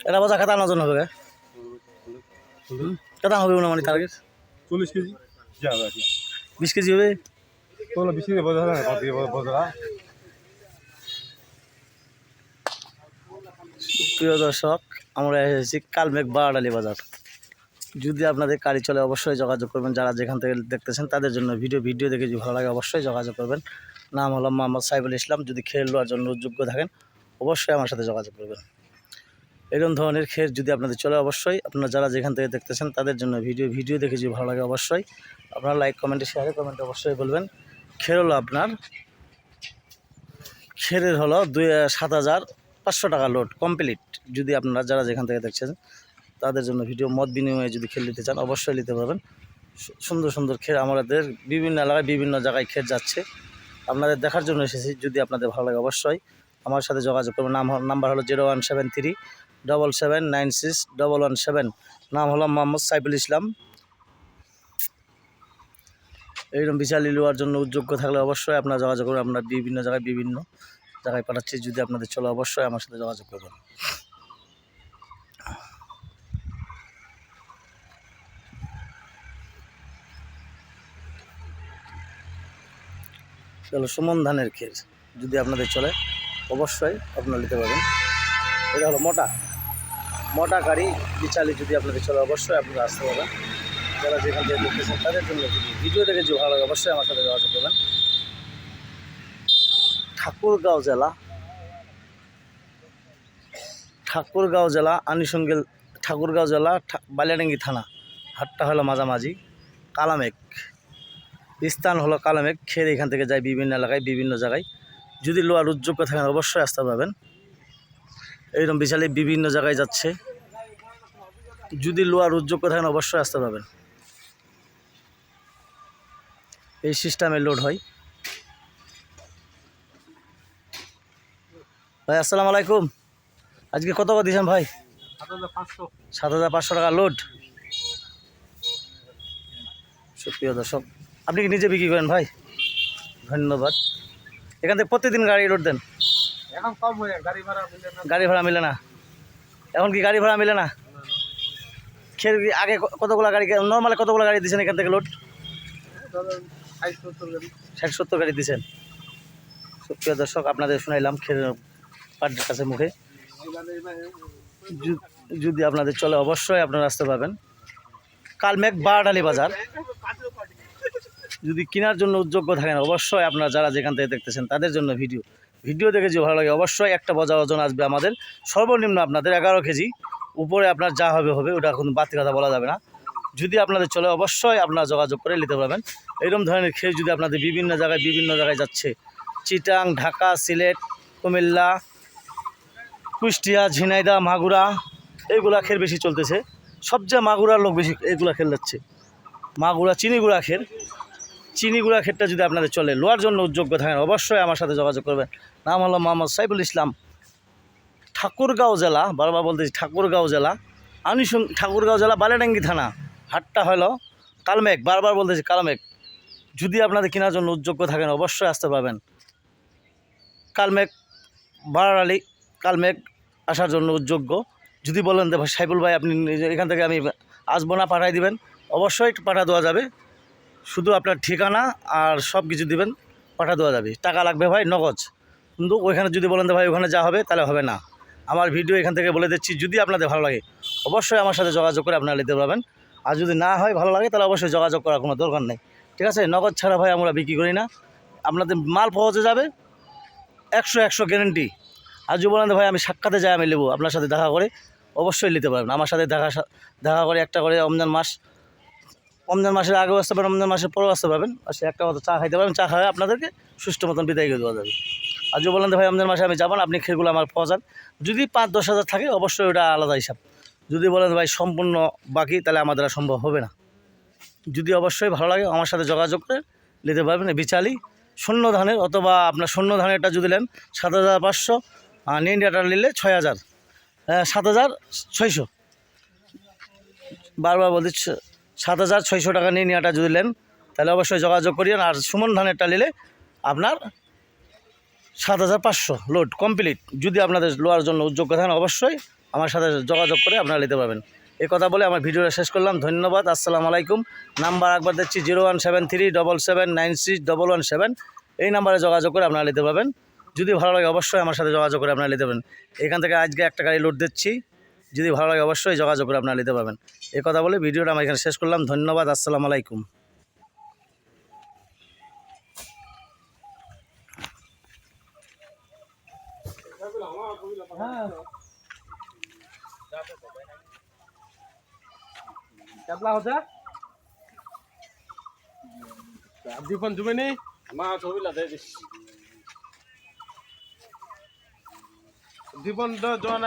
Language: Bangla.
এটা বাজার খাতা আনার জন্য হবে কেতা হবে মানে টার্গেট চল্লিশ কেজি। যাবে আর কি বিশ কেজি হবে? তোলা বেশি বোঝা যায় বোঝা প্রিয় দর্শক আমরা এসেছি কালমেঘ বারাডালি বাজার। যদি আপনাদের গাড়ি চলে অবশ্যই যোগাযোগ করবেন। যারা যেখান থেকে দেখতেছেন তাদের জন্য ভিডিও ভিডিও দেখে যদি ভালো লাগে অবশ্যই যোগাযোগ করবেন। নাম হলো মোহাম্মদ সাইবুল ইসলাম। যদি খেল নেওয়ার জন্য যোগ্য থাকেন অবশ্যই আমার সাথে যোগাযোগ করবেন। এরকম ধরনের খের যদি আপনাদের চলে, অবশ্যই আপনারা যারা যেখান থেকে দেখতেছেন তাদের জন্য ভিডিও ভিডিও দেখে যদি ভালো লাগে, অবশ্যই আপনারা লাইক কমেন্টে শেয়ারে কমেন্টে অবশ্যই বলবেন। খের হলো আপনার, খেরের হলো দুই সাত হাজার পাঁচশো টাকা লোড কমপ্লিট যদি আপনারা যারা যেখান থেকে দেখছেন তাদের জন্য ভিডিও মত বিনিময়ে যদি খেল নিতে চান, অবশ্যই নিতে পারবেন। সুন্দর সুন্দর খের আমাদের বিভিন্ন এলাকায় বিভিন্ন জায়গায় খের যাচ্ছে। আপনাদের দেখার জন্য এসেছি। যদি আপনাদের ভালো লাগে, অবশ্যই আমার সাথে যোগাযোগ করবেন। নাম, নাম্বার হলো zero one seven three double seven nine six double one seven নাম হলো মোহাম্মদ সাইফুল ইসলাম। এইরকম বিচার লিলুয়ার জন্য উদ্যোগ্য থাকলে অবশ্যই আপনারা যোগাযোগ করবেন আপনার বিভিন্ন জায়গায় বিভিন্ন জায়গায় পাঠাচ্ছি। যদি আপনাদের চলে, অবশ্যই আমার সাথে যোগাযোগ করবেন। চলো সুমন ধানের ক্ষীর। যদি আপনাদের চলে, অবশ্যই আপনারা নিতে পারবেন। এটা হলো মোটা। মোটা গাড়ি বিচালি যদি আপনাদের চলে, অবশ্যই আপনারা আসতে পারবেন। যারা যেখান থেকে দেখতেছেন, তাদের জন্য যদি ভিডিও দেখে যদি ভালো লাগে, অবশ্যই আমার সাথে যোগাযোগ করবেন। ঠাকুরগাঁও জেলা ঠাকুরগাঁও জেলা আনুষঙ্গিক ঠাকুরগাঁও জেলা বালিয়াডাঙ্গি থানা, হাটটা হলো মাঝামাঝি, কালামেক। স্থান হলো কালামেক, খের এখান থেকে যায় বিভিন্ন এলাকায়, বিভিন্ন জায়গায়। যদি লোয়ার উদ্যোগ্য থাকেন, অবশ্যই আসতে পারবেন। এইরকম বিশালে বিভিন্ন জায়গায় যাচ্ছে। যদি লোয়ার উদ্যোগ্য থাকেন, অবশ্যই আসতে পারবেন। এই সিস্টেমে লোড হয়। ভাই, আসসালামু আলাইকুম। আজকে কত করে দিয়েছেন ভাই? সাত হাজার পাঁচশো টাকা লোড। সুপ্রিয় দর্শক, আপনি কি নিজে বিক্রি করেন ভাই? ধন্যবাদ। এখান থেকে প্রতিদিন গাড়ি লোড দেন। এখন কম হয়ে গাড়ি ভাড়া মিলে না। গাড়ি ভাড়া মিলে না। এখন কি গাড়ি ভাড়া মিলে না? কি আগে কতগুলো গাড়ি নর্মালে কতগুলো গাড়ি দিয়েছেন এখান থেকে লোড ষাট সত্তর গাড়ি। দিয়েছেন সুপ্রিয় দর্শক আপনাদের শুনাইলাম খের পার্টির কাছে মুখে। যদি আপনাদের চলে অবশ্যই আপনারা আসতে পারবেন। কালমেঘ বারডালি বাজার। যদি কেনার জন্য উদ্যোগ্য থাকেন অবশ্যই আপনারা যারা যেখান থেকে দেখতেছেন তাদের জন্য ভিডিও ভিডিও দেখে ভালো লাগে, অবশ্যই একটা বজা ওজন আসবে আমাদের। সর্বনিম্ন আপনাদের এগারো কেজি। উপরে আপনার যা হবে হবে, ওটা কোনো বাড়তি কথা বলা যাবে না। যদি আপনাদের চলে, অবশ্যই আপনারা যোগাযোগ করে নিতে পারবেন। এরকম ধরনের খেয়ে যদি আপনাদের বিভিন্ন জায়গায় বিভিন্ন জায়গায় যাচ্ছে, চিটাং, ঢাকা, সিলেট, কুমিল্লা, কুষ্টিয়া, ঝিনাইদা, মাগুরা এইগুলা খের বেশি চলতেছে। সবচেয়ে মাগুরার লোক বেশি এগুলা খেল যাচ্ছে। মাগুরা, চিনিগুড়া খের। চিনিগুড়া ক্ষেত্রে যদি আপনাদের চলে, লোয়ার জন্য উদ্যোগ্য থাকেন, অবশ্যই আমার সাথে যোগাযোগ করবেন। নাম হলো মোহাম্মদ সাইফুল ইসলাম। ঠাকুরগাঁও জেলা, বারবার বলতেছি ঠাকুরগাঁও জেলা। আনুষঙ্গ ঠাকুরগাঁও জেলা, বালেডাঙ্গি থানা। হাটটা হলো কালমেঘ, বারবার বলতেছি কালমেঘ। যদি আপনাদের কেনার জন্য উদ্যোগ্য থাকেন, অবশ্যই আসতে পারবেন। কালমেঘ বারালি কালমেঘ আসার জন্য উদ্যোগ্য। যদি বলেন যে সাইফুল ভাই, আপনি এখান থেকে আমি আসব না, পাঠাই দিবেন। অবশ্যই পাঠা দেওয়া যাবে। শুধু আপনার ঠিকানা আর সব কিছু দেবেন, পাঠা দেওয়া যাবে। টাকা লাগবে ভাই, নগদ। কিন্তু ওইখানে যদি বলেন ভাই ওখানে যা হবে, তাহলে হবে না। আমার ভিডিও এখান থেকে বলে দিচ্ছি, যদি আপনাদের ভালো লাগে, অবশ্যই আমার সাথে যোগাযোগ করে আপনারা নিতে পারবেন। আর যদি না হয়, ভালো লাগে, তাহলে অবশ্যই যোগাযোগ করার কোনো দরকার নেই। ঠিক আছে? নগদ ছাড়া ভাই আমরা বিক্রি করি না। আপনাদের মাল পৌঁছে যাবে, একশো একশো গ্যারেন্টি আর যদি বলেন ভাই, আমি সাক্ষাতে যাই, আমি নেব, আপনার সাথে দেখা করে অবশ্যই নিতে পারবেন। আমার সাথে দেখা দেখা করে, একটা করে রমজান মাস রমজান মাসের আগেও আসতে পারেন, রমজান মাসের পরেও আসতে পারবেন। সে একটা মতো চা খাইতে পারবেন। চা খাওয়া আপনাদেরকে সুষ্ঠু মতন বিদায় করে দেওয়া যাবে। আর যদি বলেন ভাই, রমজান মাসে আমি যাবেন আপনি খেগুলো আমার পাওয়া যান। যদি পাঁচ দশ হাজার থাকে, অবশ্যই ওটা আলাদা হিসাব। যদি বলেন ভাই, সম্পূর্ণ বাকি, তাহলে আমাদের আর সম্ভব হবে না। যদি অবশ্যই ভালো লাগে, আমার সাথে যোগাযোগ করে নিতে পারবেন। বিচালি শূন্য ধানের, অথবা আপনার শূন্য ধানেরটা যদি নেন, সাত হাজার পাঁচশো আর ইন্ডিয়াটা নিলে ছয় হাজার। সাত হাজার ছয়শো। বারবার বলছি সাত হাজার ছয়শো টাকা নিয়ে নেওয়াটা যদি নেন, তাহলে অবশ্যই যোগাযোগ করিয়েন। আর সুমন ধানেরটা নিলে আপনার সাত হাজার পাঁচশো লোড কমপ্লিট। যদি আপনাদের লোয়ার জন্য যোগ্য থাকেন, অবশ্যই আমার সাথে যোগাযোগ করে আপনারা নিতে পারবেন। এই কথা বলে আমার ভিডিওটা শেষ করলাম। ধন্যবাদ। আসসালামু আলাইকুম। নাম্বার একবার দিচ্ছি, zero one seven three double seven nine six double one seven. এই নাম্বারে যোগাযোগ করে আপনারা নিতে পারবেন। যদি ভালো লাগে, অবশ্যই আমার সাথে যোগাযোগ করে আপনারা নিতে পারবেন। এখান থেকে আজকে একটা গাড়ি লোড দিচ্ছি। যদি ভালো লাগে অবশ্যই যোগাযোগ করে আপনারা নিতে পারবেন। এই কথা বলে ভিডিওটা আমি এখানে শেষ করলাম। ধন্যবাদ আসসালামু আলাইকুম। দীপন তো জন